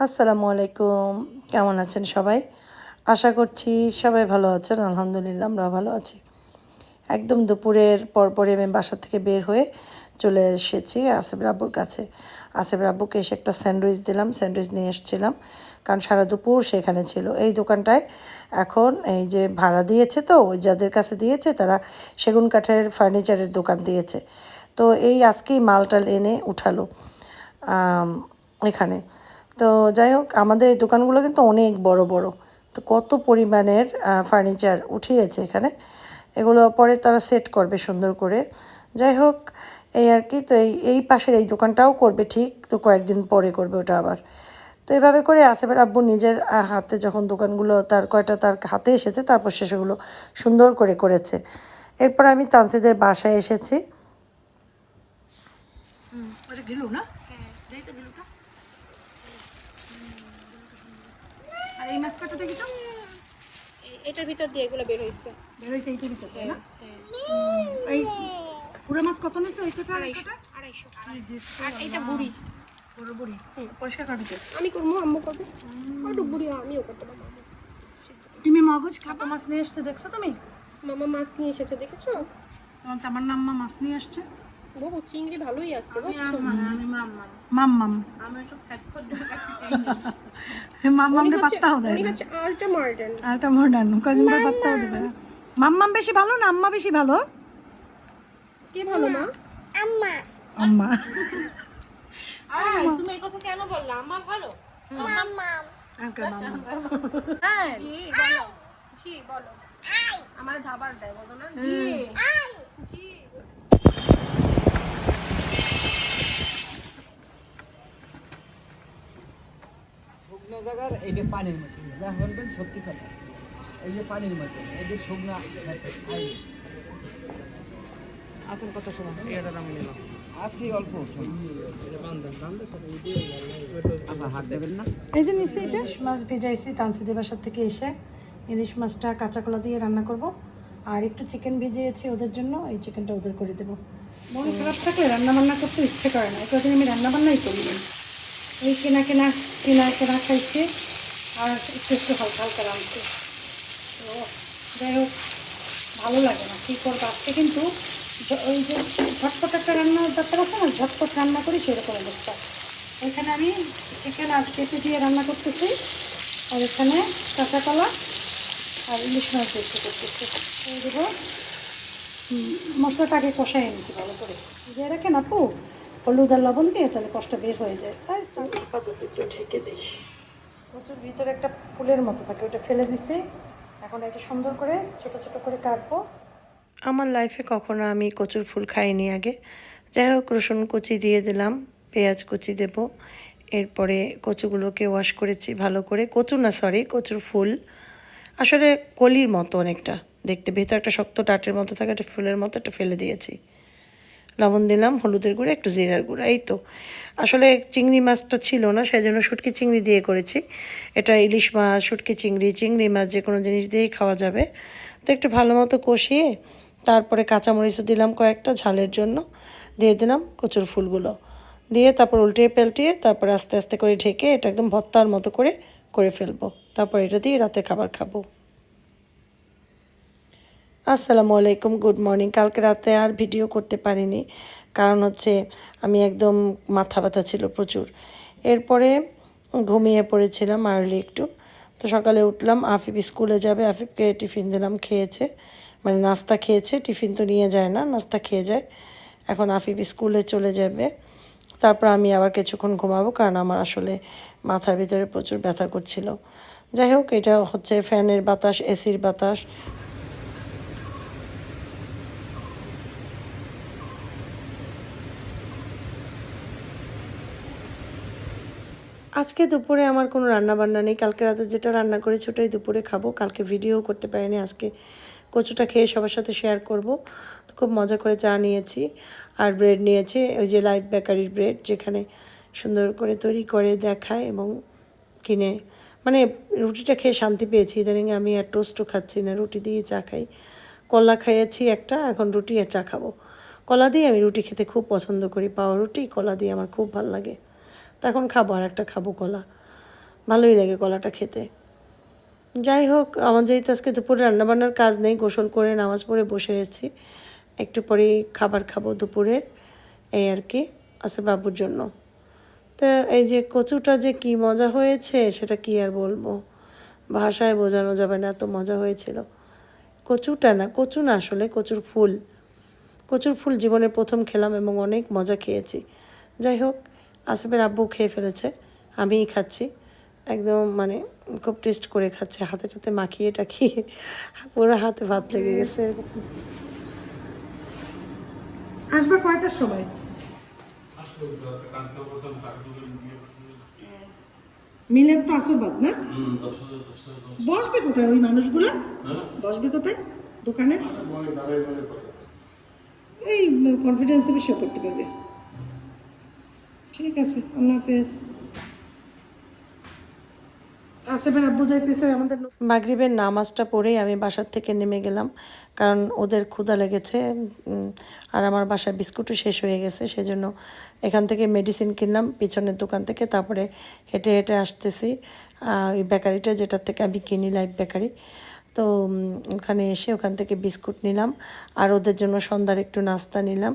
আসসালামু আলাইকুম। কেমন আছেন সবাই? আশা করছি সবাই ভালো আছেন, আলহামদুলিল্লাহ আমরা ভালো আছি। একদম দুপুরের পরপরে আমি বাসা থেকে বের হয়ে চলে এসেছি আসেফ রাব্বুর কাছে। আসেফ রাব্বুকে এসে একটা স্যান্ডউইচ দিলাম, স্যান্ডউইচ নিয়ে এসেছিলাম, কারণ সারা দুপুর সেখানে ছিল। এই দোকানটায় এখন এই যে ভাড়া দিয়েছে তো যাদের কাছে দিয়েছে তারা সেগুন কাঠের ফার্নিচারের দোকান দিয়েছে। তো এই আজকেই মালটাল এনে উঠালো এখানে। তো যাই হোক, আমাদের এই দোকানগুলো কিন্তু অনেক বড় বড়। তো কত পরিমাণের ফার্নিচার উঠিয়েছে এখানে। এগুলো পরে তারা সেট করবে সুন্দর করে। যাই হোক, এই আর কি, তো এই এই পাশের এই দোকানটাও করবে ঠিক, তো কয়েকদিন পরে করবে ওটা আবার। তো এভাবে করে আসেফের আব্বু নিজের হাতে যখন দোকানগুলো তার, কয়টা তার হাতে এসেছে, তারপর সে সেগুলো সুন্দর করে করেছে। এরপর আমি তানসিদের বাসায় এসেছি। না দেই তো গেলুটা আর এই মাছ কাটা দেখি তো এটার ভিতর দিয়ে এগুলো বের হয়েছে বের হয়েছে এইটার ভিতর তাই না? এই পুরো মাছ কত নিছে ওই কথা আড়াইশো আড়াইশো। আর এটা বুড়ি। বড় বুড়ি। পরিষ্কার করবি তো আমি করব আম্মু করবে। একটু বুড়ি আমিও করতে পারব। তুমি মগজ খাটো মাছ নিয়ে এসছে দেখছ তুমি? মামা মাছ নিয়ে এসেছে দেখেছ? তোমার তো আমার নাম মাছ নিয়ে আসছে। বাবু চিংড়ি ভালোই আছে বুঝছ? মাম মাম মাম উনি পাত্তাও দেয় উনি হচ্ছে আল্ট্রা মডার্ন আরেকটা মডার্ন কদিন পর পাত্তাও দেবে মাম্মাম বেশি ভালো না আম্মা বেশি ভালো? কে ভালো মা? আম্মা। আম্মা। তুমি এই কথা কেন বললা? আম্মা ভালো? আঙ্কে মাম্মা হ্যাঁ জি বলো। জি বলো। আমার ধাবার দেয় বলো না? জি। জি। শুকনো জায়গার এই যে পানির মধ্যে। যা বলবেন সত্যি কথা। এই যে পানির মধ্যে এই যে শুকনা আসল কথা শোনো। এটা নাম নিলাম। আসি অল্প আবার হাত দেবেন না। এই যে নিচে এটা ইলিশ মাছ ভেজাইছি তানসিদের বাসার থেকে এসে ইলিশ মাছটা কাঁচা কলা দিয়ে রান্না করব। আর একটু চিকেন ভিজিয়েছি ওদের জন্য এই চিকেনটা ওদের করে দেবো। মন খারাপ থাকলে রান্না বান্না করতে ইচ্ছে করে না। আমি রান্না বান্নাই করি না এই কেনা কেনা কেনা কেনা খাইছে আর একটু একটু হালকা হালকা রাঁধছে। তো যাই হোক ভালো লাগে না কী করব আজকে কিন্তু ওই যে ঝটপট একটা রান্নার ব্যাপার আছে না ঝটপট রান্না করি সেরকম অবস্থা। এখানে আমি চিকেন আর পেঁপে দিয়ে রান্না করতেছি আর এখানে কাঁচা কলা আর ইলিশ মাছ দেখতে করতেছি। এই দেবো হুম, মশলাটা আগে কষাই নিচ্ছি ভালো করে। দিয়ে রাখেন আপু হলুদ আর লবণ দিয়ে তাহলে কষটা বের হয়ে যায়। তাই আপাতত একটু ঢেকে দিই। প্রচুর ভিতরে একটা ফুলের মতো থাকে ওটা ফেলে দিছি। এখন এটা সুন্দর করে ছোট ছোট করে কাটবো। আমার লাইফে কখনো আমি কচুর ফুল খাইনি আগে। যাই হোক রসুন কুচি দিয়ে দিলাম পেঁয়াজ কুচি দেব। এরপরে কচুগুলোকে ওয়াশ করেছি ভালো করে। কচু না সরি কচুর ফুল। আসলে কলির মতো অনেকটা। দেখতে ভেতর একটা শক্ত টাটের মতো থাকে একটা ফুলের মতো একটা ফেলে দিয়েছি। লবণ দিলাম, হলুদের গুঁড়ো, একটু জিরার গুঁড়ো, এই তো। আসলে চিংড়ি মাছটা ছিল না সেই জন্য শুটকি চিংড়ি দিয়ে করেছি। এটা ইলিশ মাছ, শুটকি চিংড়ি চিংড়ি মাছ যে কোনো জিনিস দিয়েই খাওয়া যাবে। তো একটু ভালো মতো কষিয়ে, তারপরে কাঁচামরিচও দিলাম কয়েকটা ঝালের জন্য। দিয়ে দিলাম কচুর ফুলগুলো। দিয়ে তারপর উল্টিয়ে পাল্টিয়ে তারপর আস্তে আস্তে করে ঢেকে এটা একদম ভত্তার মতো করে করে ফেলব। তারপর এটা দিয়ে রাতে খাবার খাব। আসসালামু আলাইকুম গুড মর্নিং কালকে রাতে আর ভিডিও করতে পারিনি। কারণ হচ্ছে আমি একদম মাথা ব্যথা ছিল প্রচুর। এরপরে ঘুমিয়ে পড়েছিলাম আর্লি একটু। তো সকালে উঠলাম, আফিফ স্কুলে যাবে, আফিফকে টিফিন দিলাম, খেয়েছে। মানে নাস্তা খেয়েছে, টিফিন তো নিয়ে যায় না, নাস্তা খেয়ে যায়। এখন আফিফ স্কুলে চলে যাবে। তারপর আমি আবার কিছুক্ষণ ঘুমাবো, কারণ আমার আসলে মাথার ভিতরে প্রচুর ব্যথা করছিল। যাই হোক, এটা হচ্ছে ফ্যানের বাতাস, এসির বাতাস। আজকে দুপুরে আমার কোনো রান্না বান্না নেই। কালকে রাতে যেটা রান্না করেছি ওটাই দুপুরে খাব। কালকে ভিডিও করতে পারিনি, আজকে কচুটা খেয়ে সবার সাথে শেয়ার করব। তো খুব মজা করে চা নিয়েছি আর ব্রেড নিয়েছি, ওই যে লাইভ বেকারির ব্রেড যেখানে সুন্দর করে তৈরি করে দেখায় এবং কিনে। মানে রুটিটা খেয়ে শান্তি পেয়েছি। ইদানিং আমি আর টোস্টও খাচ্ছি না, রুটি দিয়ে চা খাই। কলা খাইয়েছি একটা, এখন রুটি আর চা খাব। কলা দিয়ে আমি রুটি খেতে খুব পছন্দ করি। পাওয়া রুটি কলা দিয়ে আমার খুব ভালো লাগে। তো এখন খাব আর একটা খাব কলা। ভালোই লাগে কলাটা খেতে। যাই হোক, আমার যেহেতু আজকে দুপুরে রান্নাবান্নার কাজ নেই, গোসল করে নামাজ পড়ে বসে এসেছি একটু পরে খাবার খাব দুপুরের, এই আর কি আছে বাবুর জন্য। তো এই যে কচুটা যে কি মজা হয়েছে, সেটা কি আর বলব? ভাষায় বোঝানো যাবে না, এত মজা হয়েছিল। কচুটা না, কচু না আসলে, কচুর ফুল। কচুর ফুল জীবনে প্রথম খেলাম এবং অনেক মজা খেয়েছি। যাই হোক আসিফের আব্বু খেয়ে ফেলেছে আমিই খাচ্ছি। একদম মানে খুব টেস্ট করে খাচ্ছে হাতে টাতে মাখিয়ে টাখিয়ে পুরো হাতে ভাত লেগে গেছে। আসবে কয়টার সময়? মিলের তো আসরবাদ না? বসবে কোথায় ওই মানুষগুলো? বসবে কোথায়? দোকানের এই কনফিডেন্সে বিষয় করতে পারবে। ঠিক আছে, আল্লাহ হাফেজ। আমাদের মাগরিবের নামাজটা পড়েই আমি বাসার থেকে নেমে গেলাম, কারণ ওদের ক্ষুধা লেগেছে আর আমার বাসায় বিস্কুটও শেষ হয়ে গেছে, সেজন্য এখান থেকে মেডিসিন কিনলাম, পিছনের দোকান থেকে, তারপরে হেঁটে হেঁটে আসতেছি ওই বেকারিটা যেটার থেকে আমি কিনি লাইফ বেকারি তো ওখানে এসে ওখান থেকে বিস্কুট নিলাম, আর ওদের জন্য সন্ধ্যার একটু নাস্তা নিলাম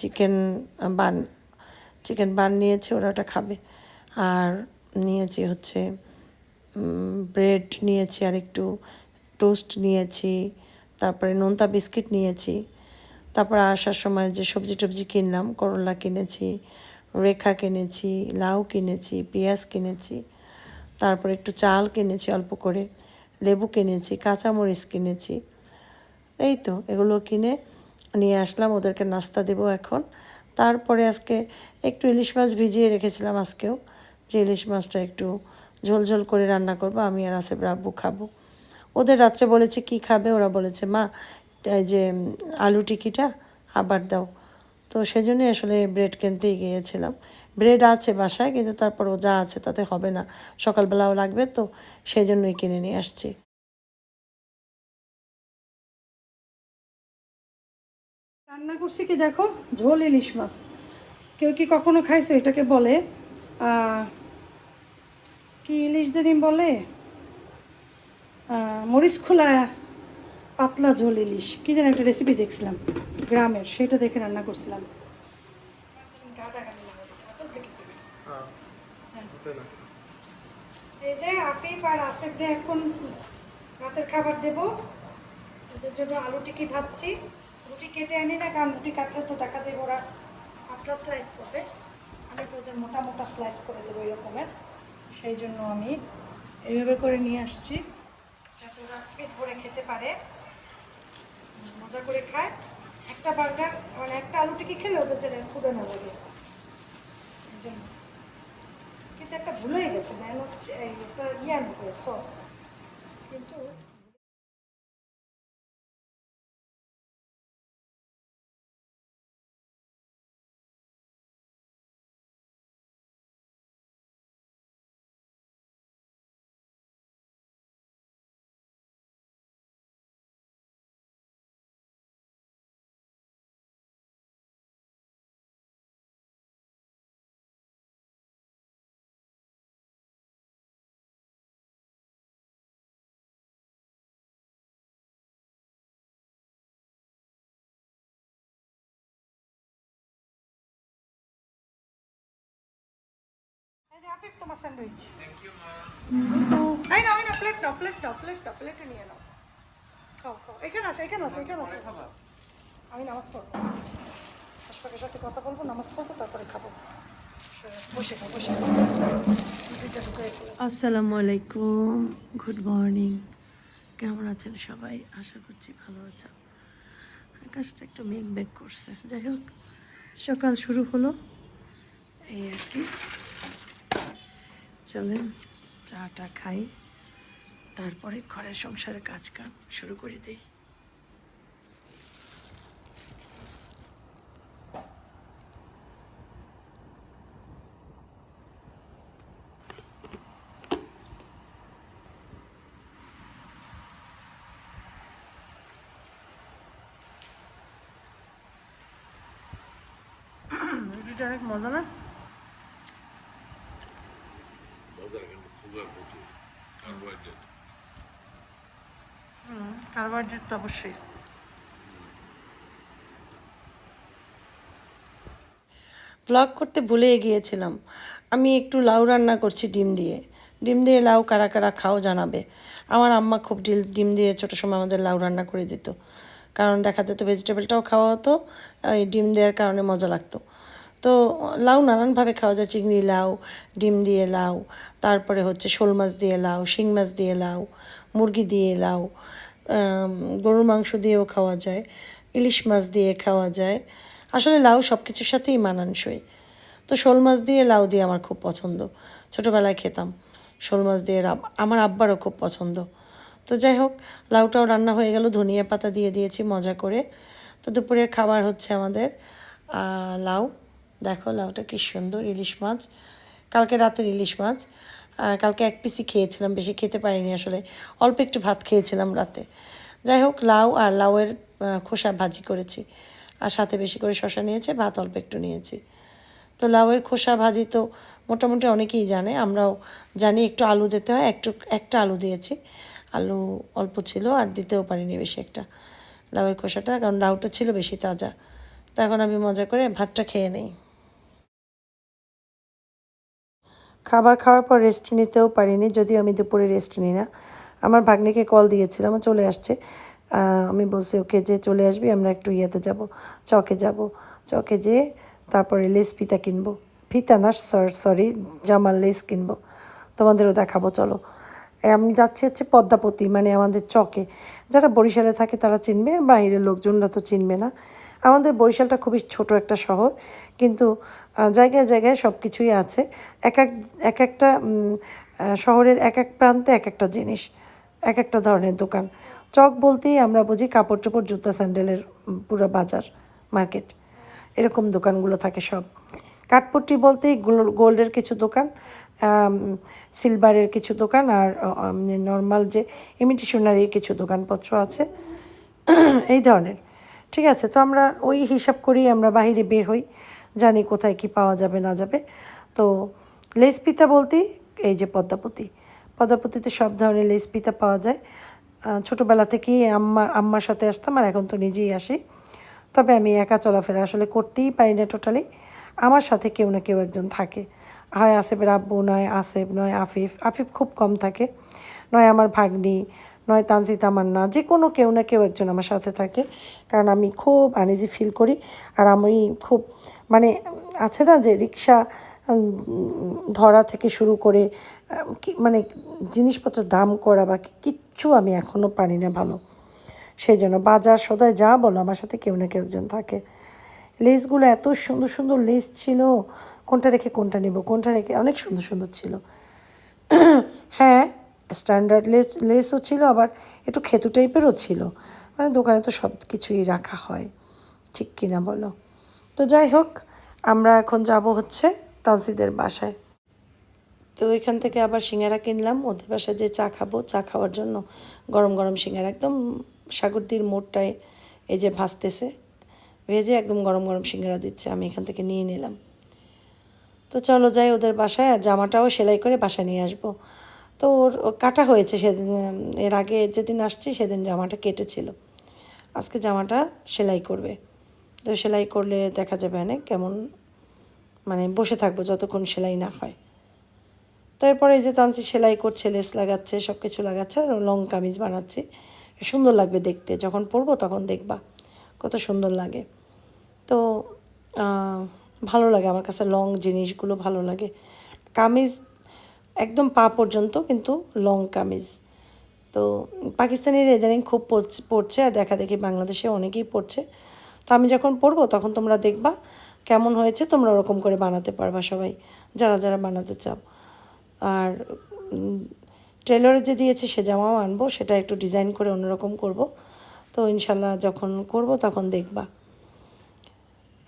চিকেন বান চিকেন বান নিয়েছে, ওরা ওটা খাবে। আর নিয়েছি হচ্ছে ব্রেড নিয়েছি আর একটু টোস্ট নিয়েছি, তারপরে নোনতা বিস্কিট নিয়েছি। তারপরে আসার সময় যে সবজি টবজি কিনলাম, করলা কিনেছি, রেখা কিনেছি, লাউ কিনেছি, পেঁয়াজ কিনেছি, তারপরে একটু চাল কিনেছি অল্প করে, লেবু কিনেছি, কাঁচামরিচ কিনেছি। এই তো, এগুলো কিনে নিয়ে আসলাম, ওদেরকে নাস্তা দেবো এখন। তারপরে আজকে একটু ইলিশ মাছ ভিজিয়ে রেখেছিলাম আজকেও, যে ইলিশ মাছটা একটু ঝোল ঝোল করে রান্না করব, আমি আর আসেফ রাব্বু খাব। ওদের রাত্রে বলেছে, কি খাবে? ওরা বলেছে, মা, এই যে আলু টিকিটা আবার দাও। তো সেজন্যই আসলে ব্রেড কিনতেই গিয়েছিলাম। ব্রেড আছে বাসায়, কিন্তু তারপর ও যা আছে, তাতে হবে না। সকালবেলাও লাগবে, তো সেই জন্যই কিনে নিয়ে আসছি। রান্না করছি কি দেখো? ঝোল ইলিশ মাছ। কেউ কি কখনো খাইছো? এটাকে বলে কি ইলিশ জানি বলে? মরিচ খোলা পাতলা ঝোল ইলিশ। কি যেন একটা রেসিপি দেখছিলাম গ্রামের, সেটা দেখে রান্না করছিলাম। এই যে আর এখন রাতের খাবার দেবো। ওদের জন্য আলু টিকি ভাবছি রুটি কেটে আনি না, কারণ রুটি কাটলে তো দেখা যায় ওরা পাতলা স্লাইস করবে। আমি তো ওদের মোটা মোটা স্লাইস করে দেবো এরকমের। সেই জন্য আমি এইভাবে করে নিয়ে আসছি, যাতে ওরা পেট ভরে খেতে পারে। মজা করে খায়। একটা বার্গার মানে একটা আলু টিকি খেলে ওদের জন্য ক্ষুদে না লাগে। কিন্তু একটা ভুল হয়ে গেছে ম্যানোস একটা মতো সস কিন্তু আফিফ তোমার স্যান্ডউইচ এই নাও এই নাও প্লেট নাও প্লেট নাও প্লেট নাও প্লেটে নিয়ে নাও। খাও খাও। এখানে আসো এখানে আসো এখানে আসো। আমি নামাজ পড়ব। আশফাকের সাথে কথা বলব নামাজ পড়ব তারপরে খাব। আসসালামু আলাইকুম। গুড মর্নিং কেমন আছেন সবাই? আশা করছি ভালো আছেন। আকাশটা একটু মেঘ মেঘ করছে। যাই হোক সকাল শুরু হলো। এই আর কি। চলেন, চাটা খাই। তারপরে ঘরের সংসারের কাজ কাম শুরু করে দিই। রুটিটা অনেক মজা না? প্রচুর কার্বোহাইড্রেট কার্বোহাইড্রেট তো অবশ্যই। ব্লগ করতে ভুলে গিয়েছিলাম। আমি একটু লাউ রান্না করছি ডিম দিয়ে। ডিম দিয়ে লাউ কারা কারা খাও জানাবে। আমার আম্মা খুব ডিল ডিম দিয়ে ছোটো সময় আমাদের লাউ রান্না করে দিত। কারণ দেখা যেত ভেজিটেবলটাও খাওয়া হতো এই ডিম দেওয়ার কারণে মজা লাগতো। তো লাউ নানানভাবে খাওয়া যায়। চিংড়ি লাউ, ডিম দিয়ে লাউ, তারপরে হচ্ছে শোল মাছ দিয়ে লাউ, শিং মাছ দিয়ে লাউ, মুরগি দিয়ে লাউ গরুর মাংস দিয়েও খাওয়া যায়, ইলিশ মাছ দিয়ে খাওয়া যায়। আসলে লাউ সব কিছুর সাথেই মানানসই। তো শোল মাছ দিয়ে লাউ দিয়ে আমার খুব পছন্দ। ছোটোবেলায় খেতাম। শোল মাছ দিয়ে আমার আব্বারও খুব পছন্দ। তো যাই হোক, লাউটাও রান্না হয়ে গেল, ধনিয়া পাতা দিয়ে দিয়েছি মজা করে। তো দুপুরের খাবার হচ্ছে আমাদের লাউ। দেখো লাউটা কি সুন্দর ইলিশ মাছ। কালকে রাতের ইলিশ মাছ। কালকে এক পিসি খেয়েছিলাম, বেশি খেতে পারিনি আসলে। অল্প একটু ভাত খেয়েছিলাম রাতে। যাই হোক, লাউ আর লাউয়ের খোসা ভাজি করেছি। আর সাথে বেশি করে শশা নিয়েছে, ভাত অল্প একটু নিয়েছি। তো লাউয়ের খোসা ভাজি তো মোটামুটি অনেকেই জানে, আমরাও জানি একটু আলু দিতে হয়, একটু, একটা আলু দিয়েছি। আলু অল্প ছিল আর দিতেও পারিনি বেশি একটা। লাউয়ের খোসাটা, কারণ লাউটা ছিল বেশি তাজা। তো এখন আমি মজা করে ভাতটা খেয়ে নেই। খাবার খাওয়ার পর রেস্ট নিতেও পারিনি, যদিও আমি দুপুরে রেস্ট নিই না। আমার ভাগ্নিকে কল দিয়েছিলাম চলে আসছে। আমি বলছি, ওকে যে চলে আসবি, আমরা একটু ইয়েতে যাব, চকে যাব। চকে যেয়ে তারপরে লেস ফিতা কিনবো। ফিতা না সরি জামার লেস কিনবো। তোমাদেরও দেখাবো, চলো। আমি যাচ্ছি হচ্ছে পদ্মাপতি মানে আমাদের চকে। যারা বরিশালে থাকে তারা চিনবে, বাইরের লোকজনরা তো চিনবে না। আমাদের বরিশালটা খুবই ছোট একটা শহর, কিন্তু জায়গায় জায়গায় সব কিছুই আছে। এক এক এক একটা শহরের এক এক প্রান্তে এক একটা জিনিস, এক একটা ধরনের দোকান। চক বলতেই আমরা বুঝি কাপড় চোপড়, জুতা, স্যান্ডেলের পুরো বাজার, মার্কেট। এরকম দোকানগুলো থাকে সব। কাঠপট্টি বলতেই গোল- গোল্ডের কিছু দোকান সিলভারের কিছু দোকান আর নর্মাল যে ইমিটেশনারি কিছু দোকানপত্র আছে। এই ধরনের। ঠিক আছে, তো আমরা ওই হিসাব করেই আমরা বাইরে বের হই, জানি কোথায় কি পাওয়া যাবে, না যাবে। তো লেস পিতা বলতেই এই যে পদ্মাপতি। পদ্মাপতিতে সব ধরনের লেস পিতা পাওয়া যায়। ছোটোবেলা থেকেই আম্মা, আম্মার সাথে আসতাম আর এখন তো নিজেই আসি। তবে আমি একা চলাফেরা আসলে করতেই পারি না টোটালি আমার সাথে কেউ না কেউ একজন থাকে। হয় আসেফের আব্বু, নয় আসেফ, নয় আফিফ। আফিফ খুব কম থাকে। নয় আমার ভাগ্নি, নয় তানজিত তামান্না যে কোনো কেউ না কেউ একজন আমার সাথে থাকে। কারণ আমি খুব আনইজি ফিল করি। আর আমি খুব মানে আছে না যে রিক্সা ধরা থেকে শুরু করে মানে জিনিসপত্র দাম করা বা কিচ্ছু আমি এখনও পারি না ভালো। সেই জন্য বাজার সদায় যা বলো আমার সাথে কেউ না কেউ একজন থাকে। লেসগুলো এত সুন্দর সুন্দর লেস ছিল। কোনটা রেখে কোনটা নেব, কোনটা রেখে, অনেক সুন্দর সুন্দর ছিল। হ্যাঁ স্ট্যান্ডার্ড লেস লেসও ছিল, আবার একটু খেতু টাইপেরও ছিল। মানে দোকানে তো সব কিছুই রাখা হয়, ঠিক কিনা বলো? তো যাই হোক, আমরা এখন যাব হচ্ছে তানসিদের বাসায়। তো এখান থেকে আবার সিঙ্গারা কিনলাম, ওদের বাসায় যে চা খাব, চা খাওয়ার জন্য গরম গরম সিঙ্গারা, একদম সাগরদির মোড়টায় এই যে ভাসতেছে। ভেজে একদম গরম গরম সিঙ্গারা দিচ্ছে, আমি এখান থেকে নিয়ে নিলাম। তো চলো যাই ওদের বাসায়, আর জামাটাও সেলাই করে বাসায় নিয়ে আসব। তো ওর কাটা হয়েছে সেদিন, এর আগে যেদিন আসছি সেদিন জামাটা কেটেছিল। আজকে জামাটা সেলাই করবে। তো সেলাই করলে দেখা যাবে অনেক কেমন মানে বসে থাকব যতক্ষণ সেলাই না হয়। তো এরপরে এই যে তানসি সেলাই করছে, লেস লাগাচ্ছে সব কিছু লাগাচ্ছে, আর লং কামিজ বানাচ্ছে। সুন্দর লাগবে দেখতে, যখন পরবো তখন দেখবা, কত সুন্দর লাগে। তো ভালো লাগে। আমার কাছে লং জিনিসগুলো ভালো লাগে। কামিজ একদম পা পর্যন্ত কিন্তু লং কামিজ। তো, পাকিস্তানির ইদানিং খুব পড়ছে- আর দেখা দেখি বাংলাদেশে অনেকেই পড়ছে। তো আমি যখন পড়ব তখন তোমরা দেখবা কেমন হয়েছে, তোমরা ওরকম করে বানাতে পারবা সবাই, যারা যারা বানাতে চাও। আর টেলরে যে দিয়েছে সে জামাও আনব, সেটা একটু ডিজাইন করে অন্যরকম করব। তো ইনশাল্লাহ যখন করব তখন দেখবা।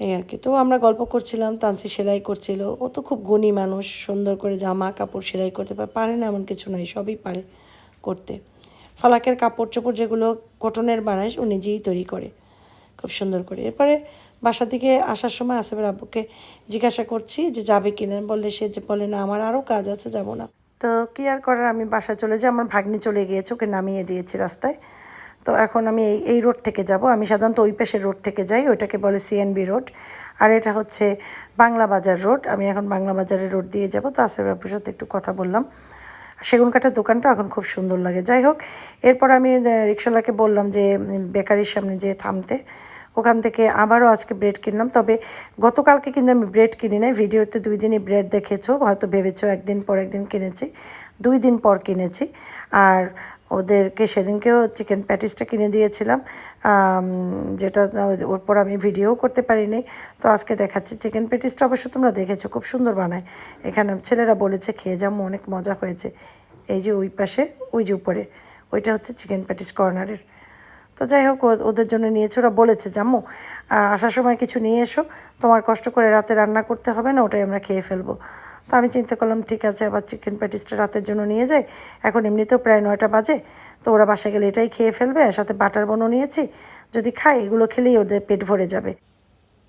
এই আর কি। তো আমরা গল্প করছিলাম, তানসি সেলাই করছিল। ও তো খুব গুণী মানুষ, সুন্দর করে জামা কাপড় সেলাই করতে পারে পারে না এমন কিছু নাই, সবই পারে করতে। ফালাকের কাপড় চোপড় যেগুলো কটনের বানায়, ও নিজেই তৈরি করে, খুব সুন্দর করে। এরপরে বাসা থেকে আসার সময় আসেফের আব্বুকে জিজ্ঞাসা করছি যে, যাবে কিনা বললে সে যে বলে, না, আমার আরও কাজ আছে, যাব না। তো কি আর করার, আমি বাসায় চলে যাই, আমার ভাগ্নি চলে গিয়েছে, ওকে নামিয়ে দিয়েছি রাস্তায়। তো এখন আমি এই এই রোড থেকে যাব। আমি সাধারণত ওই পাশের রোড থেকে যাই, ওইটাকে বলে সিএনবি রোড আর এটা হচ্ছে বাংলা বাজার রোড আমি এখন বাংলা বাজারের রোড দিয়ে যাব। তো আসের বাবুর সাথে একটু কথা বললাম। সেগুন কাঠের দোকানটা এখন খুব সুন্দর লাগে। যাই হোক, এরপর আমি রিক্সাওয়ালাকে বললাম যে বেকারির সামনে যে থামতে। ওখান থেকে আবারও আজকে ব্রেড কিনলাম। তবে গতকালকে কিন্তু আমি ব্রেড কিনি নাই। ভিডিওতে দুই দিনই ব্রেড দেখেছ। হয়তো ভেবেছো একদিন পর একদিন কিনেছি। দুই দিন পর কিনেছি। আর ওদেরকে সেদিনকেও চিকেন প্যাটিসটা কিনে দিয়েছিলাম। যেটা ওর পর আমি ভিডিও করতে পারিনি। তো আজকে দেখাচ্ছি চিকেন প্যাটিসটা অবশ্য তোমরা দেখেছ, খুব সুন্দর বানায়। এখানে ছেলেরা বলেছে, খেয়ে যাব অনেক মজা হয়েছে। এই যে ওই পাশে, ওই যে উপরে, ওইটা হচ্ছে চিকেন প্যাটিস কর্নারের তো যাই হোক ওদের জন্য নিয়েছে। ওরা বলেছে, জাম্মু আসার সময় কিছু নিয়ে এসো। তোমার কষ্ট করে রাতে রান্না করতে হবে না, ওটাই আমরা খেয়ে ফেলব। তো আমি চিন্তা করলাম, ঠিক আছে, আবার চিকেন প্যাটিসটা রাতের জন্য নিয়ে যাই। এখন এমনিতেও প্রায় নয়টা বাজে। তো ওরা বাসায় গেলে এটাই খেয়ে ফেলবে, আর সাথে বাটার বনও নিয়েছি। যদি খাই এগুলো খেলেই ওদের পেট ভরে যাবে।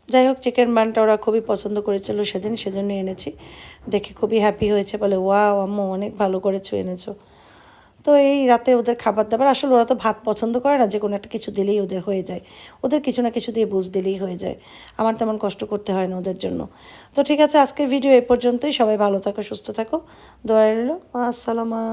যাই হোক চিকেন বানটা ওরা খুবই পছন্দ করেছিল সেদিন সেজন্য এনেছি। দেখে খুবই হ্যাপি হয়েছে, বলে, ওয়াও, আম্মু, অনেক ভালো করেছ এনেছো। তো এই রাতে ওদের খাবার দাবার, আসলে ওরা তো ভাত পছন্দ করে না, যে কোনো একটা কিছু দিলেই ওদের হয়ে যায়। ওদের কিছু না কিছু দিয়ে বুঝ দিলেই হয়ে যায়। আমার তেমন কষ্ট করতে হয় না ওদের জন্য। তো ঠিক আছে, আজকের ভিডিও এ পর্যন্তই। সবাই ভালো থাকো, সুস্থ থাকো। দোয়া রইল। আসসালামা